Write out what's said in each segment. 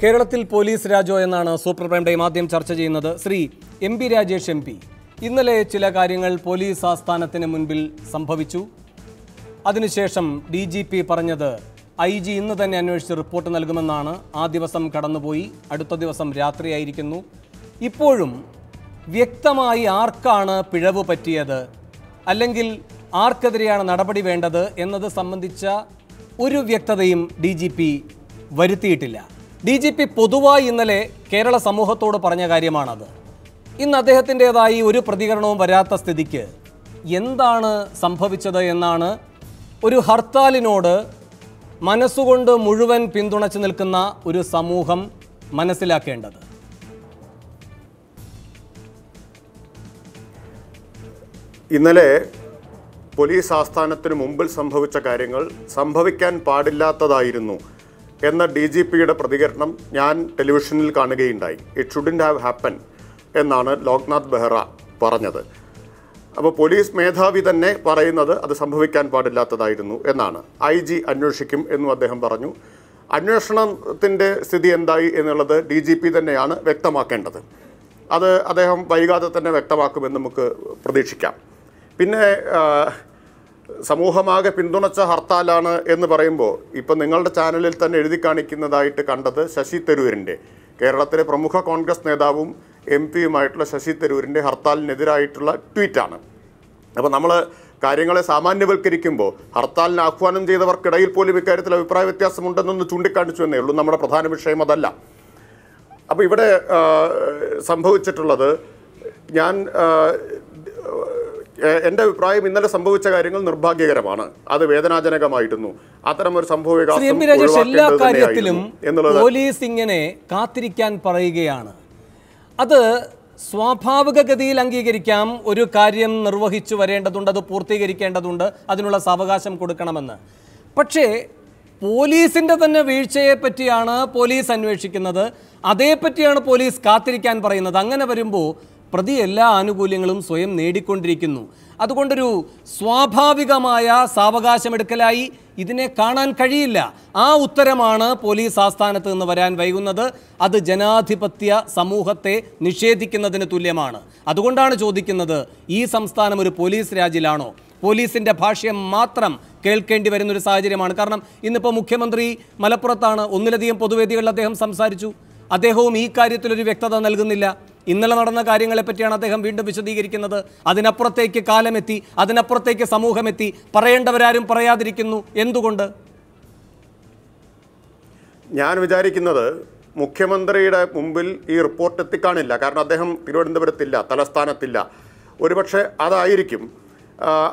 കേരളത്തിൽ പോലീസ് രാജോ എന്നാണ് super prime day ആദ്യം ചർച്ച ചെയ്യുന്നത്. Shri M P Rajesh M P. ഇന്നലെ ചില കാര്യങ്ങൾ പോലീസ് ആസ്ഥാനത്തിന് മുൻപിൽ സംഭവിച്ചു. അതിനുശേഷം ഡി ജി പി പറഞ്ഞത് ഐ ജി ഇന്ന് തന്നെ അന്വേഷിച്ച് റിപ്പോർട്ട് നൽകുമെന്നാണ്. ആ ദിവസം കടന്നുപോയി. അടുത്ത ദിവസം രാത്രിയായിരിക്കുന്നു. ഇപ്പോഴും വ്യക്തമായി ആർക്കാണ് പിഴവ് പറ്റിയത്? അല്ലെങ്കിൽ ആർക്കെതിരെയാണ് നടപടി വേണ്ടത്? എന്നത് സംബന്ധിച്ച ഒരു വ്യക്തതയും ഡി ജി പി വരുത്തിയിട്ടില്ല. ഡി ജി പി പൊതുവായി ഇന്നലെ കേരള സമൂഹത്തോട് പറഞ്ഞ കാര്യമാണത്. ഇന്ന് അദ്ദേഹത്തിന്റെതായി ഒരു പ്രതികരണവും വരാത്ത സ്ഥിതിക്ക് എന്താണ് സംഭവിച്ചത് എന്നാണ് ഒരു ഹർത്താലിനോട് മനസ്സുകൊണ്ട് മുഴുവൻ പിന്തുണച്ചു നിൽക്കുന്ന ഒരു സമൂഹം മനസ്സിലാക്കേണ്ടത്. ഇന്നലെ പോലീസ് ആസ്ഥാനത്തിന് മുമ്പിൽ സംഭവിച്ച കാര്യങ്ങൾ സംഭവിക്കാൻ പാടില്ലാത്തതായിരുന്നു. എന്ന ഡി ജി പിയുടെ പ്രതികരണം ഞാൻ ടെലിവിഷനിൽ കാണുകയുണ്ടായി. ഇറ്റ് ഷുഡിന്റ് ഹാവ് ഹാപ്പൻ എന്നാണ് ലോക്നാഥ് ബെഹ്റ പറഞ്ഞത്. അപ്പോൾ പോലീസ് മേധാവി തന്നെ പറയുന്നത് അത് സംഭവിക്കാൻ പാടില്ലാത്തതായിരുന്നു എന്നാണ്. ഐ ജി അന്വേഷിക്കും എന്നും അദ്ദേഹം പറഞ്ഞു. അന്വേഷണത്തിന്റെ സ്ഥിതി എന്തായി എന്നുള്ളത് ഡി ജി പി തന്നെയാണ് വ്യക്തമാക്കേണ്ടത്. അത് അദ്ദേഹം വൈകാതെ തന്നെ വ്യക്തമാക്കുമെന്ന് നമുക്ക് പ്രതീക്ഷിക്കാം. പിന്നെ സമൂഹമാകെ പിന്തുണച്ച ഹർത്താലാണ് എന്ന് പറയുമ്പോൾ ഇപ്പം നിങ്ങളുടെ ചാനലിൽ തന്നെ എഴുതി കാണിക്കുന്നതായിട്ട് കണ്ടത് ശശി തരൂരിന്റെ കേരളത്തിലെ പ്രമുഖ കോൺഗ്രസ് നേതാവും എം പിയുമായിട്ടുള്ള ശശി തരൂരിന്റെ ഹർത്താലിനെതിരായിട്ടുള്ള ട്വീറ്റാണ്. അപ്പോൾ നമ്മൾ കാര്യങ്ങളെ സാമാന്യവൽക്കരിക്കുമ്പോൾ ഹർത്താലിന് ആഹ്വാനം ചെയ്തവർക്കിടയിൽ പോലും ഇക്കാര്യത്തിൽ അഭിപ്രായ വ്യത്യാസമുണ്ടെന്നൊന്ന് ചൂണ്ടിക്കാണിച്ചു എന്നേ ഉള്ളൂ. നമ്മുടെ പ്രധാന വിഷയം അതല്ല. അപ്പോൾ ഇവിടെ സംഭവിച്ചിട്ടുള്ളത് ഞാൻ എന്റെ അഭിപ്രായം ഇന്നലെ സംഭവിച്ച കാര്യങ്ങൾ നിർഭാഗ്യകരമാണ്. അത് വേദനാജനകമായിരുന്നു. അത്തരമൊരു സംഭവ വികാസം എല്ലാ കാര്യത്തിലും പോലീസ് ഇങ്ങനെ കാത്തിരിക്കാൻ പറയുകയാണ്. അത് സ്വാഭാവിക ഗതിയിൽ അംഗീകരിക്കാം ഒരു കാര്യം നിർവഹിച്ചു വരേണ്ടതുണ്ട് അത് പൂർത്തീകരിക്കേണ്ടതുണ്ട് അതിനുള്ള സാവകാശം കൊടുക്കണമെന്ന്. പക്ഷേ പോലീസിന്റെ തന്നെ വീഴ്ചയെ പറ്റിയാണ് പോലീസ് അന്വേഷിക്കുന്നത്. അതേപ്പറ്റിയാണ് പോലീസ് കാത്തിരിക്കാൻ പറയുന്നത്. അങ്ങനെ വരുമ്പോൾ പ്രതി എല്ലാ ആനുകൂല്യങ്ങളും സ്വയം നേടിക്കൊണ്ടിരിക്കുന്നു. അതുകൊണ്ടൊരു സ്വാഭാവികമായ സാവകാശമെടുക്കലായി ഇതിനെ കാണാൻ കഴിയില്ല. ആ ഉത്തരമാണ് പോലീസ് ആസ്ഥാനത്ത് നിന്ന് വരാൻ വൈകുന്നത്. അത് ജനാധിപത്യ സമൂഹത്തെ നിഷേധിക്കുന്നതിന് തുല്യമാണ്. അതുകൊണ്ടാണ് ചോദിക്കുന്നത് ഈ സംസ്ഥാനം ഒരു പോലീസ് രാജ്യിലാണോ? പോലീസിന്റെ ഭാഷ്യം മാത്രം കേൾക്കേണ്ടി വരുന്ന ഒരു സാഹചര്യമാണ്. കാരണം ഇന്നിപ്പോൾ മുഖ്യമന്ത്രി മലപ്പുറത്താണ്. ഒന്നിലധികം പൊതുവേദികളിൽ അദ്ദേഹം സംസാരിച്ചു. അദ്ദേഹവും ഈ കാര്യത്തിലൊരു വ്യക്തത നൽകുന്നില്ല. ഇന്നലെ നടന്ന കാര്യങ്ങളെപ്പറ്റിയാണ് അദ്ദേഹം വീണ്ടും വിശദീകരിക്കുന്നത്. അതിനപ്പുറത്തേക്ക് കാലമെത്തി അതിനപ്പുറത്തേക്ക് സമൂഹമെത്തി. പറയേണ്ടവരാരും പറയാതിരിക്കുന്നു. എന്തുകൊണ്ട്? ഞാൻ വിചാരിക്കുന്നത് മുഖ്യമന്ത്രിയുടെ മുമ്പിൽ ഈ റിപ്പോർട്ട് എത്തിക്കാണില്ല കാരണം അദ്ദേഹം തിരുവനന്തപുരത്തില്ല തലസ്ഥാനത്തില്ല. ഒരുപക്ഷെ അതായിരിക്കും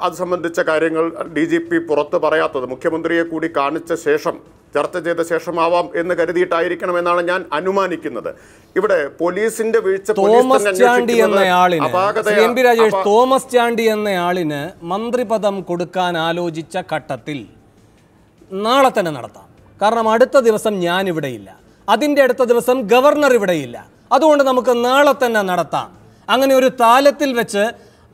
അത് സംബന്ധിച്ച കാര്യങ്ങൾ ഡി ജി പി പുറത്ത് പറയാത്തത്. മുഖ്യമന്ത്രിയെ കൂടി കാണിച്ച ശേഷം ചർച്ച ചെയ്ത ശേഷമാവാം എന്ന് കരുതിയിട്ടായിരിക്കണം എന്നാണ് ഞാൻ അനുമാനിക്കുന്നത്. ഇവിടെ പോലീസിന്റെ വീഴ്ച തോമസ് ചാണ്ടി എന്നയാളിന് ശ്രീ എം പി രാജേഷ് തോമസ് ചാണ്ടി എന്നയാളിന് മന്ത്രിപദം കൊടുക്കാൻ ആലോചിച്ച ഘട്ടത്തിൽ നാളെ തന്നെ നടത്താം. കാരണം അടുത്ത ദിവസം ഞാൻ ഇവിടെയില്ല അതിന്റെ അടുത്ത ദിവസം ഗവർണർ ഇവിടെയില്ല അതുകൊണ്ട് നമുക്ക് നാളെ തന്നെ നടത്താം. അങ്ങനെ ഒരു താലത്തിൽ വെച്ച്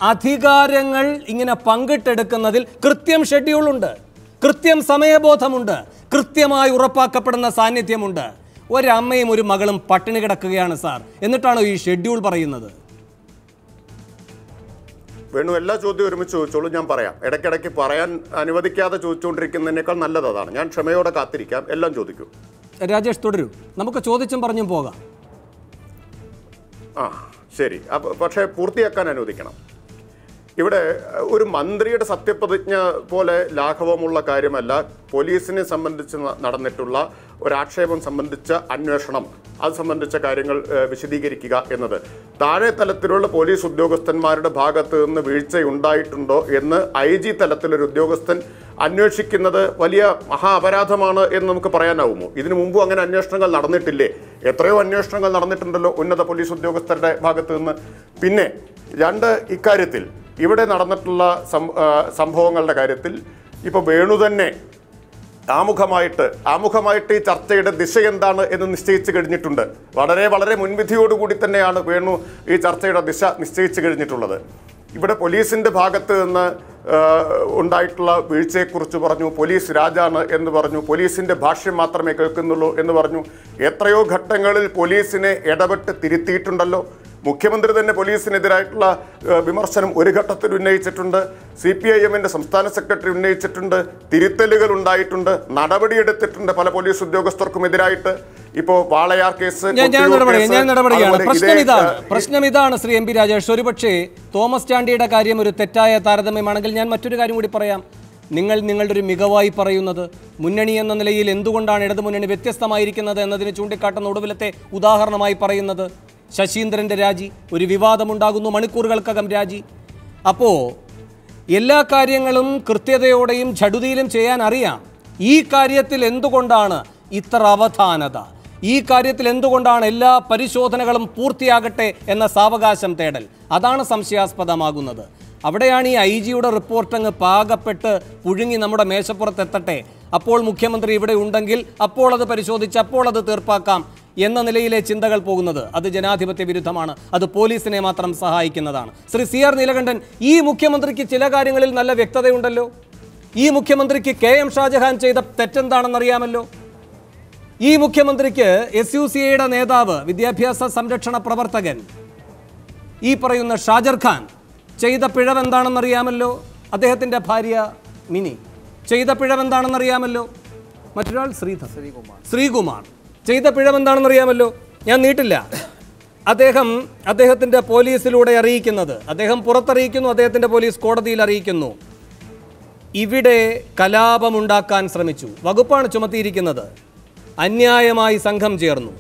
അധികാരങ്ങൾ ഇങ്ങനെ പങ്കിട്ടെടുക്കുന്നതിൽ കൃത്യം ഷെഡ്യൂളുണ്ട്. കൃത്യം സമയബോധമുണ്ട്. കൃത്യമായി ഉറപ്പാക്കപ്പെടുന്ന സാന്നിധ്യമുണ്ട്. ഒരമ്മയും ഒരു മകളും പട്ടിണി കിടക്കുകയാണ് സാർ. എന്നിട്ടാണോ ഈ ഷെഡ്യൂൾ പറയുന്നത്? വേണു എല്ലാ ചോദ്യവും ഒരുമിച്ച് ചോദിച്ചോളൂ ഞാൻ പറയാം. ഇടയ്ക്കിടയ്ക്ക് പറയാൻ അനുവദിക്കാതെ ചോദിച്ചുകൊണ്ടിരിക്കുന്നതിനേക്കാൾ നല്ലത് അതാണ് ഞാൻ ക്ഷമയോടെ കാത്തിരിക്കാം. എല്ലാം ചോദിക്കൂ. രാജേഷ് തുടരൂ. നമുക്ക് ചോദിച്ചും പറഞ്ഞും പോകാം. ആ ശരി. പക്ഷേ പൂർത്തിയാക്കാൻ അനുവദിക്കണം. ഇവിടെ ഒരു മന്ത്രിയുടെ സത്യപ്രതിജ്ഞ പോലെ ലാഘവമുള്ള കാര്യമല്ല. പോലീസിനെ സംബന്ധിച്ച് നടന്നിട്ടുള്ള ഒരാക്ഷേപം സംബന്ധിച്ച അന്വേഷണം അത് സംബന്ധിച്ച കാര്യങ്ങൾ വിശദീകരിക്കുക എന്നത്. താഴെ തലത്തിലുള്ള പോലീസ് ഉദ്യോഗസ്ഥന്മാരുടെ ഭാഗത്ത് നിന്ന് വീഴ്ചയുണ്ടായിട്ടുണ്ടോ എന്ന് ഐ ജി തലത്തിലൊരു ഉദ്യോഗസ്ഥൻ അന്വേഷിക്കുന്നത് വലിയ മഹാ അപരാധമാണ് എന്ന് നമുക്ക് പറയാനാവുമോ? ഇതിനു മുമ്പും അങ്ങനെ അന്വേഷണങ്ങൾ നടന്നിട്ടില്ലേ? എത്രയോ അന്വേഷണങ്ങൾ നടന്നിട്ടുണ്ടല്ലോ ഉന്നത പോലീസ് ഉദ്യോഗസ്ഥരുടെ ഭാഗത്ത് നിന്ന്. പിന്നെ രണ്ട് ഇക്കാര്യത്തിൽ ഇവിടെ നടന്നിട്ടുള്ള സംഭവങ്ങളുടെ കാര്യത്തിൽ ഇപ്പോൾ വേണു തന്നെ ആമുഖമായിട്ട് ആമുഖമായിട്ട് ഈ ചർച്ചയുടെ ദിശ എന്താണ് എന്ന് നിശ്ചയിച്ചു കഴിഞ്ഞിട്ടുണ്ട്. വളരെ വളരെ മുൻവിധിയോടുകൂടി തന്നെയാണ് വേണു ഈ ചർച്ചയുടെ ദിശ നിശ്ചയിച്ചു കഴിഞ്ഞിട്ടുള്ളത്. ഇവിടെ പോലീസിന്റെ ഭാഗത്ത് നിന്ന് ഉണ്ടായിട്ടുള്ള വീഴ്ചയെക്കുറിച്ച് പറഞ്ഞു പോലീസ് രാജാണ് എന്ന് പറഞ്ഞു പോലീസിന്റെ ഭാഷ്യം മാത്രമേ കേൾക്കുന്നുള്ളൂ എന്ന് പറഞ്ഞു എത്രയോ ഘട്ടങ്ങളിൽ പോലീസിനെ ഇടപെട്ട് തിരുത്തിയിട്ടുണ്ടല്ലോ. മുഖ്യമന്ത്രി തന്നെ പോലീസിനെതിരായിട്ടുള്ള വിമർശനം ഒരു ഘട്ടത്തിൽ ഉന്നയിച്ചിട്ടുണ്ട്. സി പി ഐ എമ്മിന്റെ സംസ്ഥാന സെക്രട്ടറി ഉന്നയിച്ചിട്ടുണ്ട്. തിരുത്തലുകൾ ഉണ്ടായിട്ടുണ്ട്. നടപടിയെടുത്തിട്ടുണ്ട് പല പോലീസ് ഉദ്യോഗസ്ഥർക്കും എതിരായിട്ട്. ഇപ്പോ വാളയാർ കേസ് ഞാൻ നടപടിയാണ്. പ്രശ്നം ഇതാണ്. പ്രശ്നം ഇതാണ് ശ്രീ എം പി രാജേഷ്. ഒരുപക്ഷേ തോമസ് ചാണ്ടിയുടെ കാര്യം ഒരു തെറ്റായ താരതമ്യമാണെങ്കിൽ ഞാൻ മറ്റൊരു കാര്യം കൂടി പറയാം. നിങ്ങൾ നിങ്ങളുടെ ഒരു മികവായി പറയുന്നത് മുന്നണി എന്ന നിലയിൽ എന്തുകൊണ്ടാണ് ഇടതുമുന്നണി വ്യത്യസ്തമായിരിക്കുന്നത് എന്നതിന് ചൂണ്ടിക്കാട്ടുന്ന ഒടുവിലത്തെ ഉദാഹരണമായി പറയുന്നത് ശശീന്ദ്രന്റെ രാജി ഒരു വിവാദമുണ്ടാകുന്നു മണിക്കൂറുകൾക്കകം രാജി. അപ്പോൾ എല്ലാ കാര്യങ്ങളും കൃത്യതയോടെയും ഝടുതിയിലും ചെയ്യാൻ അറിയാം. ഈ കാര്യത്തിൽ എന്തുകൊണ്ടാണ് ഇത്ര അവധാനത? ഈ കാര്യത്തിൽ എന്തുകൊണ്ടാണ് എല്ലാ പരിശോധനകളും പൂർത്തിയാകട്ടെ എന്ന സാവകാശം തേടൽ? അതാണ് സംശയാസ്പദമാകുന്നത്. അവിടെയാണ് ഈ ഐ ജിയുടെ റിപ്പോർട്ട് അങ്ങ് പാകപ്പെട്ട് പുഴുങ്ങി നമ്മുടെ മേശപ്പുറത്തെത്തട്ടെ അപ്പോൾ മുഖ്യമന്ത്രി ഇവിടെ ഉണ്ടെങ്കിൽ അപ്പോൾ അത് പരിശോധിച്ച് അപ്പോൾ അത് തീർപ്പാക്കാം. എന്ന നിലയിലെ ചിന്തകൾ പോകുന്നത് അത് ജനാധിപത്യ വിരുദ്ധമാണ്. അത് പോലീസിനെ മാത്രം സഹായിക്കുന്നതാണ്. ശ്രീ സി ആർ നീലകണ്ഠൻ ഈ മുഖ്യമന്ത്രിക്ക് ചില കാര്യങ്ങളിൽ നല്ല വ്യക്തതയുണ്ടല്ലോ? ഈ മുഖ്യമന്ത്രിക്ക് കെ എം ഷാജഹാൻ ചെയ്ത തെറ്റെന്താണെന്നറിയാമല്ലോ? ഈ മുഖ്യമന്ത്രിക്ക് എസ് യു സി ഐയുടെ നേതാവ് വിദ്യാഭ്യാസ സംരക്ഷണ പ്രവർത്തകൻ ഈ പറയുന്ന ഷാജർ ഖാൻ ചെയ്ത പിഴവെന്താണെന്നറിയാമല്ലോ? അദ്ദേഹത്തിന്റെ ഭാര്യ മിനി ചെയ്ത പിഴവെന്താണെന്നറിയാമല്ലോ? മറ്റൊരാൾ ശ്രീധർ. ശ്രീകുമാർ. ശ്രീകുമാർ. ചെയ്ത പിഴമെന്താണെന്നറിയാമല്ലോ ഞാൻ നീട്ടില്ല. അദ്ദേഹം അദ്ദേഹത്തിന്റെ പോലീസിലൂടെ അറിയിക്കുന്നത് അദ്ദേഹം പുറത്തറിയിക്കുന്നു അദ്ദേഹത്തിന്റെ പോലീസ് കോടതിയിൽ അറിയിക്കുന്നു. ഇവിടെ കലാപമുണ്ടാക്കാൻ ശ്രമിച്ചു. വകുപ്പാണ് ചുമത്തിയിരിക്കുന്നത്. അന്യായമായി സംഘം ചേർന്നു.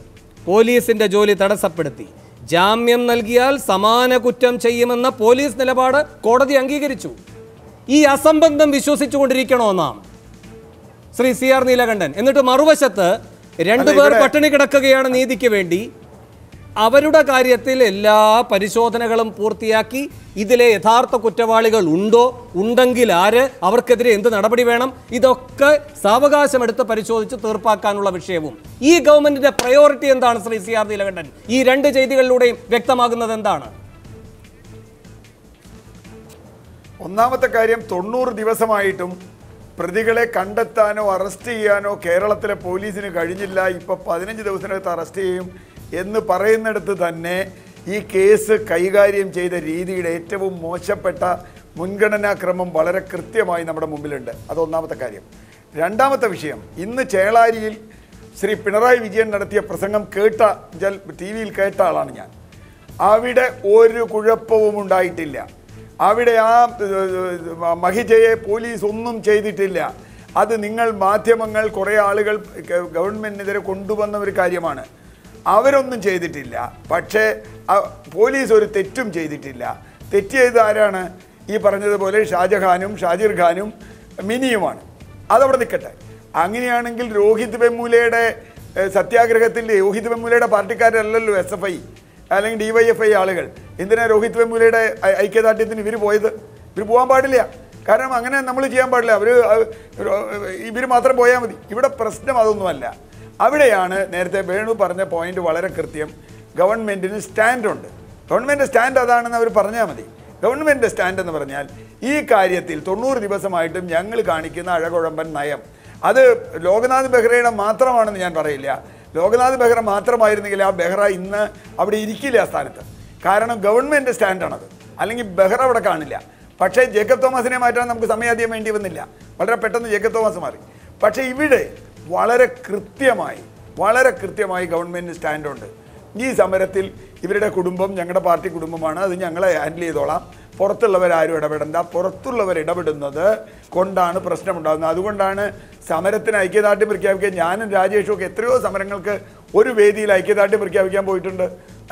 പോലീസിന്റെ ജോലി തടസ്സപ്പെടുത്തി. ജാമ്യം നൽകിയാൽ സമാന കുറ്റം ചെയ്യുമെന്ന പോലീസ് നിലപാട് കോടതി അംഗീകരിച്ചു. ഈ അസംബന്ധം വിശ്വസിച്ചുകൊണ്ടിരിക്കണോ നാം? Shri C R Neelakantan. എന്നിട്ട് മറുവശത്ത് രണ്ടുപേർ പട്ടിണി കിടക്കുകയാണ് നീതിക്ക് വേണ്ടി. അവരുടെ കാര്യത്തിൽ എല്ലാ പരിശോധനകളും പൂർത്തിയാക്കി. ഇതിലെ യഥാർത്ഥ കുറ്റവാളികൾ ഉണ്ടോ? ഉണ്ടെങ്കിൽ ആര്? അവർക്കെതിരെ എന്ത് നടപടി വേണം? ഇതൊക്കെ സാവകാശമെടുത്ത് പരിശോധിച്ച് തീർപ്പാക്കാനുള്ള വിഷയവും. ഈ ഗവൺമെന്റിന്റെ പ്രയോറിറ്റി എന്താണ് ശ്രീ സി ആർ നീലകണ്ഠൻ? ഈ രണ്ട് ചെയ്തികളിലൂടെയും വ്യക്തമാകുന്നത് എന്താണ്? ഒന്നാമത്തെ കാര്യം തൊണ്ണൂറ് ദിവസമായിട്ടും പ്രതികളെ കണ്ടെത്താനോ അറസ്റ്റ് ചെയ്യാനോ കേരളത്തിലെ പോലീസിന് കഴിഞ്ഞില്ല. ഇപ്പൊ പതിനഞ്ച് ദിവസത്തിനകത്ത് അറസ്റ്റ് ചെയ്യും എന്ന് പറയുന്നിടത്ത് തന്നെ ഈ കേസ് കൈകാര്യം ചെയ്ത രീതിയുടെ ഏറ്റവും മോശപ്പെട്ട മുൻഗണനാക്രമം വളരെ കൃത്യമായി നമ്മുടെ മുമ്പിലുണ്ട്. അതൊന്നാമത്തെ കാര്യം. രണ്ടാമത്തെ വിഷയം ഇന്ന് ചേളാരിയിൽ ശ്രീ പിണറായി വിജയൻ നടത്തിയ പ്രസംഗം കേട്ട ജൽ ടി വിയിൽ കേട്ട ആളാണ് ഞാൻ. അവിടെ ഒരു കുഴപ്പവും ഉണ്ടായിട്ടില്ല. അവിടെ ആ മഹിജയെ പോലീസ് ഒന്നും ചെയ്തിട്ടില്ല. അത് നിങ്ങൾ മാധ്യമങ്ങൾ കുറേ ആളുകൾ ഗവൺമെന്റിനെതിരെ കൊണ്ടുവന്ന ഒരു കാര്യമാണ്. അവരൊന്നും ചെയ്തിട്ടില്ല. പക്ഷേ പോലീസ് ഒരു തെറ്റും ചെയ്തിട്ടില്ല. തെറ്റ് ചെയ്ത് ആരാണ്? ഈ പറഞ്ഞതുപോലെ ഷാജഹാനും ഷാജിർ ഖാനും മിനിയുമാണ്. അതവിടെ നിൽക്കട്ടെ. അങ്ങനെയാണെങ്കിൽ രോഹിത് വെമുലയുടെ സത്യാഗ്രഹത്തിൽ രോഹിത് വെമുലയുടെ പാർട്ടിക്കാരല്ലല്ലോ എസ് എഫ് ഐ. അല്ലെങ്കിൽ ഡിവൈഎഫ്ഐ ആളുകൾ. എന്തിനാ രോഹിത് വെമുലയുടെ ഐക്യദാർഢ്യത്തിന് ഇവർ പോയത്? ഇവർ പോകാൻ പാടില്ല. കാരണം അങ്ങനെ നമ്മൾ ചെയ്യാൻ പാടില്ല. അവർ ഇവർ മാത്രം പോയാൽ മതി. ഇവിടെ പ്രശ്നം അതൊന്നുമല്ല. അവിടെയാണ് നേരത്തെ വേണു പറഞ്ഞ പോയിന്റ് വളരെ കൃത്യം. ഗവൺമെന്റിന് സ്റ്റാൻഡുണ്ട് ഗവൺമെന്റ് സ്റ്റാൻഡ് അതാണെന്ന് അവർ പറഞ്ഞാൽ മതി. ഗവൺമെന്റ് സ്റ്റാൻഡ് എന്ന് പറഞ്ഞാൽ ഈ കാര്യത്തിൽ തൊണ്ണൂറ് ദിവസമായിട്ടും ഞങ്ങൾ കാണിക്കുന്ന അഴകുഴമ്പൻ നയം. അത് ലോകനാഥ് ബെഹ്റയുടെ മാത്രമാണെന്ന് ഞാൻ പറയില്ല. ലോകനാഥ് ബെഹ്റ മാത്രമായിരുന്നെങ്കിൽ ആ ബെഹ്റ ഇന്ന് അവിടെ ഇരിക്കില്ല ആ സ്ഥാനത്ത്. കാരണം ഗവൺമെന്റ് സ്റ്റാൻഡാണത്. അല്ലെങ്കിൽ ബെഹ്റ അവിടെ കാണില്ല. പക്ഷേ ജേക്കബ് തോമസിനെ മാറ്റാൻ നമുക്ക് സമയാധികം വേണ്ടി വന്നില്ല. വളരെ പെട്ടെന്ന് ജേക്കബ് തോമസ് മാറി. പക്ഷേ ഇവിടെ വളരെ കൃത്യമായി വളരെ കൃത്യമായി ഗവൺമെന്റ് സ്റ്റാൻഡുണ്ട്. ഈ സമരത്തിൽ ഇവരുടെ കുടുംബം ഞങ്ങളുടെ പാർട്ടി കുടുംബമാണ്. അത് ഞങ്ങളെ ഹാൻഡിൽ ചെയ്തോളാം. പുറത്തുള്ളവരാരും ഇടപെടണ്ട. പുറത്തുള്ളവർ ഇടപെടുന്നത് കൊണ്ടാണ് പ്രശ്നമുണ്ടാകുന്നത്. അതുകൊണ്ടാണ് സമരത്തിന് ഐക്യദാർഢ്യം പ്രഖ്യാപിക്കാൻ ഞാനും രാജേഷും ഒക്കെ എത്രയോ സമരങ്ങൾക്ക് ഒരു വേദിയിൽ ഐക്യദാർഢ്യം പ്രഖ്യാപിക്കാൻ പോയിട്ടുണ്ട്.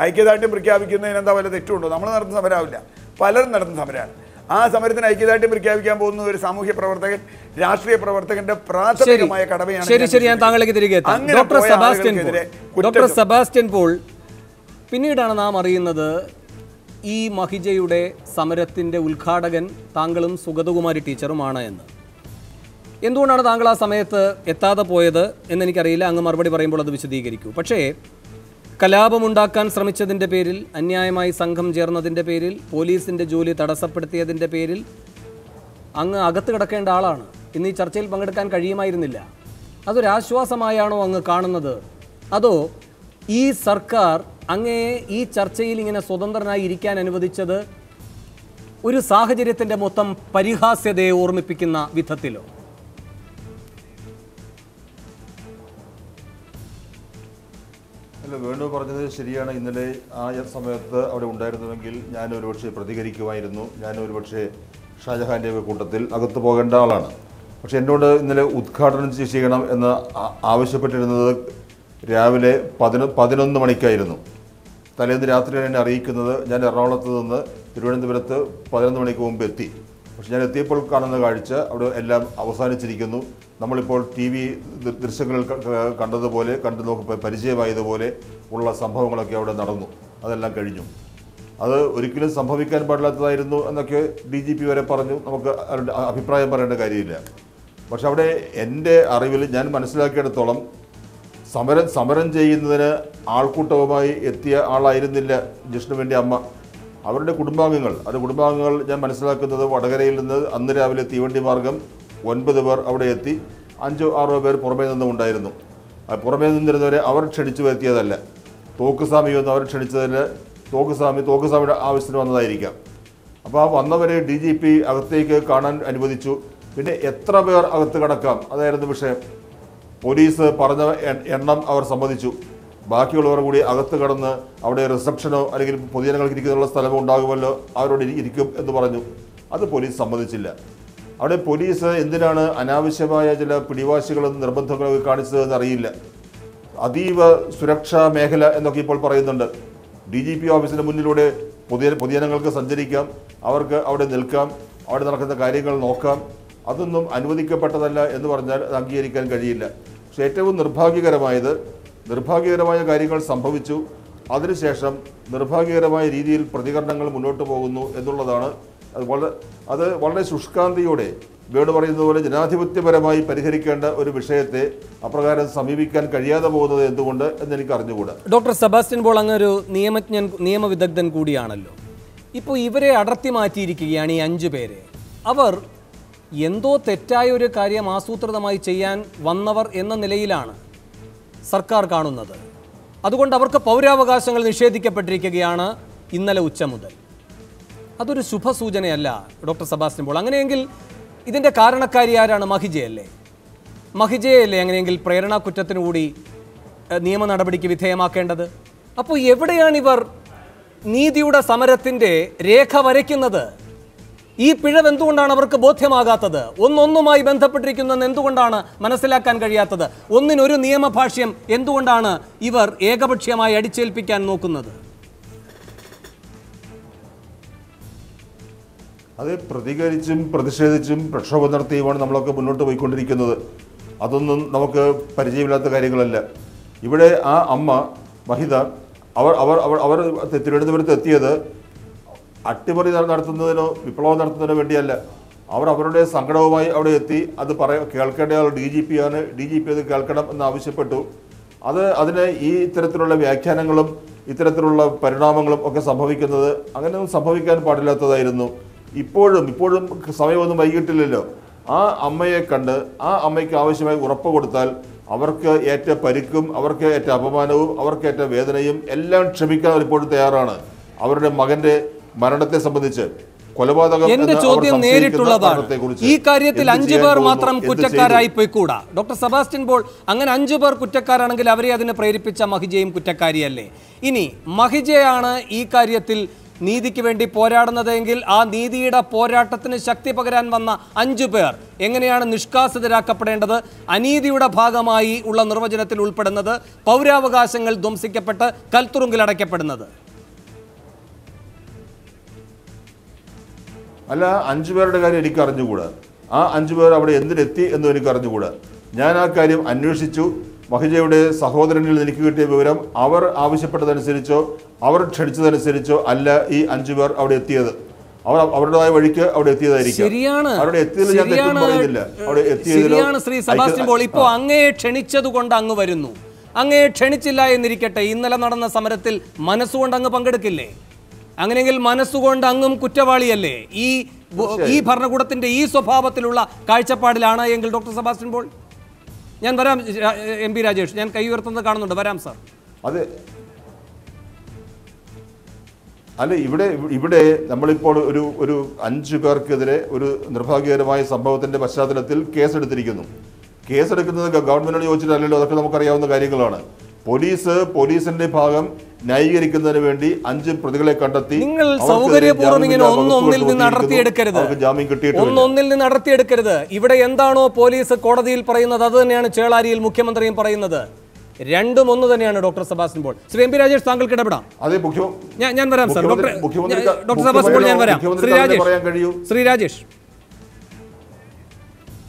ഐക്യദാർഢ്യം പ്രഖ്യാപിക്കുന്നതിന് എന്താ വല്ല തെറ്റുണ്ടോ? നമ്മൾ നടത്തുന്ന സമരമാവില്ല പലരും നടത്തുന്ന സമരമാണ് ആ സമരത്തിന് ഐക്യദാർഢ്യം പ്രഖ്യാപിക്കാൻ പോകുന്ന ഒരു സാമൂഹ്യ പ്രവർത്തകൻ രാഷ്ട്രീയ പ്രവർത്തകന്റെ പ്രാഥമികമായ കടമയാണ് ശരി ശരി ഞാൻ തിരികെ ഡോക്ടർ സെബാസ്റ്റ്യൻ പോൾ പിന്നീടാണ് നാം അറിയുന്നത് ഈ മഹിജയുടെ സമരത്തിന്റെ ഉദ്ഘാടകൻ താങ്കളും സുഗതകുമാരി ടീച്ചറുമാണ് എന്ന്. എന്തുകൊണ്ടാണ് താങ്കൾ ആ സമയത്ത് എത്താതെ പോയത് എന്നെനിക്കറിയില്ല. അങ്ങ് മറുപടി പറയുമ്പോൾ അത് വിശദീകരിക്കൂ. പക്ഷേ കലാപമുണ്ടാക്കാൻ ശ്രമിച്ചതിന്റെ പേരിൽ അന്യായമായി സംഘം ചേർന്നതിന്റെ പേരിൽ പോലീസിന്റെ ജോലി തടസ്സപ്പെടുത്തിയതിന്റെ പേരിൽ അങ്ങ് അകത്ത് കിടക്കേണ്ട ആളാണ്. ഇന്ന് ഈ ചർച്ചയിൽ പങ്കെടുക്കാൻ കഴിയുമായിരുന്നില്ല. അതൊരാശ്വാസമായാണോ അങ്ങ് കാണുന്നത്? അതോ ഈ സർക്കാർ അങ്ങയെ ഈ ചർച്ചയിൽ ഇങ്ങനെ സ്വതന്ത്രനായി ഇരിക്കാൻ അനുവദിച്ചത് ഒരു സാഹചര്യത്തിന്റെ മൊത്തം പരിഹാസ്യതയെ ഓർമ്മിപ്പിക്കുന്ന വിധത്തിലോ? അല്ല വേണു പറഞ്ഞത് ശരിയാണ്. ഇന്നലെ ആ സമയത്ത് അവിടെ ഉണ്ടായിരുന്നുവെങ്കിൽ ഞാൻ ഒരുപക്ഷെ പ്രതികരിക്കുമായിരുന്നു. ഞാൻ ഒരുപക്ഷെ ഷാജഹാന്റെ കൂട്ടത്തിൽ അകത്ത് പോകേണ്ട ആളാണ്. പക്ഷെ എന്നോട് ഇന്നലെ ഉദ്ഘാടനം ചെയ്യണം എന്ന് ആവശ്യപ്പെട്ടിരുന്നത് രാവിലെ പതിനൊ പതിനൊന്ന് മണിക്കായിരുന്നു. തലേന്ന് രാത്രിയാണ് എന്നെ അറിയിക്കുന്നത് ഞാൻ എറണാകുളത്ത് നിന്ന് തിരുവനന്തപുരത്ത് പതിനൊന്ന് മണിക്ക് മുമ്പ് എത്തി. പക്ഷെ ഞാൻ എത്തിയപ്പോൾ കാണുന്ന കാഴ്ച അവിടെ എല്ലാം അവസാനിച്ചിരിക്കുന്നു. നമ്മളിപ്പോൾ ടി വി ദൃശ്യങ്ങളിൽ കണ്ടതുപോലെ കണ്ടു നോക്കുമ്പോൾ പരിചയമായതുപോലെ ഉള്ള സംഭവങ്ങളൊക്കെ അവിടെ നടന്നു. അതെല്ലാം കഴിഞ്ഞു. അത് ഒരിക്കലും സംഭവിക്കാൻ പാടില്ലാത്തതായിരുന്നു എന്നൊക്കെ ഡി ജി പി വരെ പറഞ്ഞു. നമുക്ക് അഭിപ്രായം പറയേണ്ട കാര്യമില്ല. പക്ഷെ അവിടെ എന്റെ അറിവിൽ ഞാൻ മനസ്സിലാക്കിയിടത്തോളം സമരം സമരം ചെയ്യുന്നതിന് ആൾക്കൂട്ടവുമായി എത്തിയ ആളായിരുന്നില്ല ജിഷ്ണുവിന്റെ അമ്മ. അവരുടെ കുടുംബാംഗങ്ങൾ അത് കുടുംബാംഗങ്ങൾ ഞാൻ മനസ്സിലാക്കുന്നത് വടകരയിൽ നിന്ന് അന്ന് രാവിലെ തീവണ്ടി മാർഗം ഒൻപത് പേർ അവിടെ എത്തി അഞ്ചോ ആറോ പേർ പുറമേ നിന്നും ഉണ്ടായിരുന്നു. ആ പുറമേ നിന്നിരുന്നവരെ അവർ ക്ഷണിച്ചു വരുത്തിയതല്ല. തോക്കുസ്വാമി വന്ന് അവർ ക്ഷണിച്ചതിൽ തോക്കുസ്വാമി തോക്കുസ്വാമിയുടെ ആവശ്യത്തിന് വന്നതായിരിക്കാം. അപ്പോൾ ആ വന്നവരെ ഡി ജി പി അകത്തേക്ക് കാണാൻ അനുവദിച്ചു. പിന്നെ എത്ര പേർ അകത്ത് കടക്കാം? അതായിരുന്നു വിഷയം. പോലീസ് പറഞ്ഞ എണ്ണം അവർ സമ്മതിച്ചു. ബാക്കിയുള്ളവർ കൂടി അകത്ത് കടന്ന് അവിടെ റിസപ്ഷനോ അല്ലെങ്കിൽ പൊതുജനങ്ങൾക്ക് ഇരിക്കാനുള്ള സ്ഥലമോ ഉണ്ടാകുമല്ലോ അവരോട് ഇരി- ഇരിക്കും എന്ന് പറഞ്ഞു. അത് പോലീസ് സമ്മതിച്ചില്ല. അവിടെ പോലീസ് എന്തിനാണ് അനാവശ്യമായ ചില പിടിവാശികളും നിർബന്ധങ്ങളും ഒക്കെ കാണിച്ചതെന്ന് അറിയില്ല. അതീവ സുരക്ഷാ മേഖല എന്നൊക്കെ ഇപ്പോൾ പറയുന്നുണ്ട്. ഡി ജി പി ഓഫീസിന് മുന്നിലൂടെ പൊതുജന പൊതുജനങ്ങൾക്ക് സഞ്ചരിക്കാം അവർക്ക് അവിടെ നിൽക്കാം അവിടെ നടക്കുന്ന കാര്യങ്ങൾ നോക്കാം അതൊന്നും അനുവദിക്കപ്പെട്ടതല്ല എന്ന് പറഞ്ഞാൽ അത് അംഗീകരിക്കാൻ കഴിയില്ല. പക്ഷെ ഏറ്റവും നിർഭാഗ്യകരമായത് നിർഭാഗ്യകരമായ കാര്യങ്ങൾ സംഭവിച്ചു. അതിനുശേഷം നിർഭാഗ്യകരമായ രീതിയിൽ പ്രതികരണങ്ങൾ മുന്നോട്ട് പോകുന്നു എന്നുള്ളതാണ് അത് വളരെ അത് വളരെ ശുഷ്കാന്തിയോടെ വേണു പറയുന്നത് പോലെ ജനാധിപത്യപരമായി പരിഹരിക്കേണ്ട ഒരു വിഷയത്തെ അപ്രകാരം സമീപിക്കാൻ കഴിയാതെ പോകുന്നത് എന്തുകൊണ്ട് എന്ന് എനിക്ക് അറിഞ്ഞുകൂടാ ഡോക്ടർ സെബാസ്റ്റ്യൻ പോൾ അങ്ങ് ഒരു നിയമജ്ഞൻ നിയമവിദഗ്ധൻ കൂടിയാണല്ലോ. ഇപ്പോൾ ഇവരെ അടർത്തി മാറ്റിയിരിക്കുകയാണ് ഈ അഞ്ചു പേരെ. അവർ എന്തോ തെറ്റായ ഒരു കാര്യം ആസൂത്രിതമായി ചെയ്യാൻ വന്നവർ എന്ന നിലയിലാണ് സർക്കാർ കാണുന്നത്. അതുകൊണ്ട് അവർക്ക് പൗരാവകാശങ്ങൾ നിഷേധിക്കപ്പെട്ടിരിക്കുകയാണ് ഇന്നലെ ഉച്ച മുതൽ. അതൊരു ശുഭസൂചനയല്ല ഡോക്ടർ സെബാസ്റ്റ്യൻ പോൾ. അങ്ങനെയെങ്കിൽ ഇതിന്റെ കാരണക്കാരി ആരാണ്? മഹിജയല്ലേ മഹിജയല്ലേ അങ്ങനെയെങ്കിൽ പ്രേരണാ കുറ്റത്തിനു കൂടി നിയമ നടപടിക്ക് വിധേയമാക്കേണ്ടത്? അപ്പോൾ എവിടെയാണിവർ നീതിയുടെ സമരത്തിന്റെ രേഖ വരയ്ക്കുന്നത്? ഈ പിഴവ് എന്തുകൊണ്ടാണ് അവർക്ക് ബോധ്യമാകാത്തത്? ഒന്നൊന്നുമായി ബന്ധപ്പെട്ടിരിക്കുന്നെന്ന് എന്തുകൊണ്ടാണ് മനസ്സിലാക്കാൻ കഴിയാത്തത്? ഒന്നിനൊരു നിയമഭാഷ്യം എന്തുകൊണ്ടാണ് ഇവർ ഏകപക്ഷീയമായി അടിച്ചേൽപ്പിക്കാൻ നോക്കുന്നത്? അത് പ്രതികരിച്ചും പ്രതിഷേധിച്ചും പ്രക്ഷോഭം നടത്തിയുമാണ് നമ്മളൊക്കെ മുന്നോട്ട് പോയിക്കൊണ്ടിരിക്കുന്നത്. അതൊന്നും നമുക്ക് പരിചയമില്ലാത്ത കാര്യങ്ങളല്ല. ഇവിടെ ആ അമ്മ മഹിത അവർ അവർ അവർ തിരുവനന്തപുരത്ത് എത്തിയത് അട്ടിമറി നട- നടത്തുന്നതിനോ വിപ്ലവം നടത്തുന്നതിനോ വേണ്ടിയല്ല. അവർ അവരുടെ സങ്കടവുമായി അവിടെ എത്തി. അത് പറയ കേൾക്കേണ്ട ആൾ ഡി ജി പി ആണ്. ഡി ജി പി അത് കേൾക്കണം എന്ന് ആവശ്യപ്പെട്ടു. അത് അതിന് ഈ ഇത്തരത്തിലുള്ള വ്യാഖ്യാനങ്ങളും ഇത്തരത്തിലുള്ള പരിണാമങ്ങളും ഒക്കെ സംഭവിക്കുന്നത് അങ്ങനെയൊന്നും സംഭവിക്കാൻ പാടില്ലാത്തതായിരുന്നു. ഇപ്പോഴും ഇപ്പോഴും സമയമൊന്നും വൈകിട്ടില്ലല്ലോ. ആ അമ്മയെ കണ്ട് ആ അമ്മയ്ക്ക് ആവശ്യമായി ഉറപ്പ് കൊടുത്താൽ അവർക്ക് ഏറ്റ പരിക്കും അവർക്ക് ഏറ്റ അപമാനവും അവർക്ക് ഏറ്റ വേദനയും എല്ലാം ക്ഷമിക്കാൻ അവർ ഇപ്പോഴും തയ്യാറാണ്. അവരുടെ മകന്റെ മരണത്തെ സംബന്ധിച്ച് കൊലപാതകം എന്റെ ചോദ്യം നേരിട്ടുള്ളതാണ്? ഈ കാര്യത്തിൽ അഞ്ചു പേർ മാത്രം? കുറ്റക്കാരായി പോയിക്കൂടാ? ഡോക്ടർ സെബാസ്റ്റ്യൻ പോൾ അങ്ങനെ അഞ്ചു പേർ കുറ്റക്കാരാണെങ്കിൽ അവരെ അതിനെ പ്രേരിപ്പിച്ച മഹിജയും കുറ്റക്കാരിയല്ലേ? ഇനി മഹിജയാണ് ഈ കാര്യത്തിൽ നീതിക്ക് വേണ്ടി പോരാടുന്നതെങ്കിൽ ആ നീതിയുടെ പോരാട്ടത്തിന് ശക്തി പകരാൻ വന്ന അഞ്ചു പേർ എങ്ങനെയാണ് നിഷ്കാസിതരാക്കപ്പെടേണ്ടത്? അനീതിയുടെ ഭാഗമായി ഉള്ള നിർവചനത്തിൽ ഉൾപ്പെടുന്നത് പൗരാവകാശങ്ങൾ ധ്വംസിക്കപ്പെട്ട് കൽത്തുറുങ്കിൽ അല്ല അഞ്ചു പേരുടെ കാര്യം എനിക്ക് അറിഞ്ഞുകൂടാ. ആ അഞ്ചു പേർ അവിടെ എന്തിനെത്തി എന്നും എനിക്ക് അറിഞ്ഞുകൂടാ. ഞാൻ ആ കാര്യം അന്വേഷിച്ചു. മഹിജയുടെ സഹോദരനിൽ നിന്ന് എനിക്ക് കിട്ടിയ വിവരം അവർ ആവശ്യപ്പെട്ടതനുസരിച്ചോ അവർ ക്ഷണിച്ചതനുസരിച്ചോ അല്ല ഈ അഞ്ചു പേർ അവിടെ എത്തിയത്. അവർ അവരുടേതായ വഴിക്ക് അവിടെ എത്തിയതായിരിക്കും. ശരിയാണ്. അവിടെ എത്തിയതിൽ ഞാൻ തെറ്റും പറയുന്നില്ല. അവിടെ എത്തിയതിലോ ശരിയാണ് ശ്രീ സെബാസ്റ്റ്യൻ പോൾ. ഐക്യ- ഇപ്പോൾ അങ്ങയെ ക്ഷണിച്ചത് കൊണ്ട് അങ്ങ് വരുന്നു. അങ്ങേ ക്ഷണിച്ചില്ല എന്നിരിക്കട്ടെ. ഇന്നലെ നടന്ന സമരത്തിൽ മനസ്സുകൊണ്ട് അങ്ങ് പങ്കെടുക്കില്ലേ? അങ്ങനെയെങ്കിൽ മനസ്സുകൊണ്ട് അങ്ങും കുറ്റവാളിയല്ലേ? ഈ ഈ ഭരണകൂടത്തിന്റെ ഈ സ്വഭാവത്തിലുള്ള കാഴ്ചപ്പാടിലാണ് എങ്കിൽ ഡോക്ടർ സെബാസ്റ്റ്യൻ പോൾ? ഞാൻ വരാം എം പി രാജേഷ്. ഞാൻ കൈ ഉയർത്തുന്നത് കാണുന്നുണ്ട്. വരാം സാർ. അതെ. അല്ല ഇവിടെ ഇവിടെ നമ്മളിപ്പോൾ ഒരു ഒരു അഞ്ചു പേർക്കെതിരെ ഒരു നിർഭാഗ്യകരമായ സംഭവത്തിന്റെ പശ്ചാത്തലത്തിൽ കേസെടുത്തിരിക്കുന്നു. കേസെടുക്കുന്നത് ഗവൺമെന്റിനോട് ചോദിച്ചിട്ടല്ലല്ലോ? അതൊക്കെ നമുക്കറിയാവുന്ന കാര്യങ്ങളാണ്. പോലീസ് പോലീസിന്റെ ഭാഗം ന്യായീകരിക്കുന്നതിന് വേണ്ടി അഞ്ച് പ്രതികളെ കണ്ടെത്തി നിങ്ങൾ സൗകര്യപൂർവം ഇങ്ങനെ ഒന്നൊന്നിൽ നിന്ന് അടർത്തിയെടുക്കരുത്. ജാമ്യം കിട്ടിയിട്ടില്ല. ഒന്നൊന്നിൽ നിന്ന് അടർത്തിയെടുക്കരുത്. ഇവിടെ എന്താണോ പോലീസ് കോടതിയിൽ പറയുന്നത് അത് തന്നെയാണ് ചേളാരിയിൽ മുഖ്യമന്ത്രിയും പറയുന്നത്. രണ്ടും ഒന്ന് തന്നെയാണ് doctor Sebastian Paul. Shri M P Rajesh താങ്കൾക്ക് ഇടപെടാം. അതെ ഞാൻ ഞാൻ വരാം sir. Doctor doctor Sebastian Paul ഞാൻ വരാം. ശ്രീ രാജേഷ്. ശ്രീ രാജേഷ്.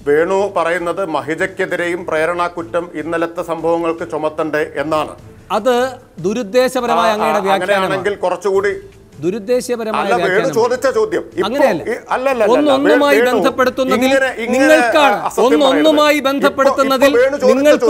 വേണു പറയുന്നത് മഹിജയ്ക്കെതിരെയും പ്രേരണാക്കുറ്റം ഇന്നലത്തെ സംഭവങ്ങൾക്ക് ചുമത്തണ്ടേ എന്നാണ്. അത് ദുരുദ്ദേശപരമായ അങ്ങനെയാണെങ്കിൽ കുറച്ചുകൂടി ദുരുദ്ദേശപരമായ ചോദിച്ച ചോദ്യം. അങ്ങനെയല്ല. ഒന്നൊന്നുമായി ബന്ധപ്പെടുത്തുന്നതിൽ നിങ്ങൾക്കാണ് ഒന്നൊന്നുമായി ബന്ധപ്പെടുത്തുന്നതിൽ നിങ്ങൾക്ക്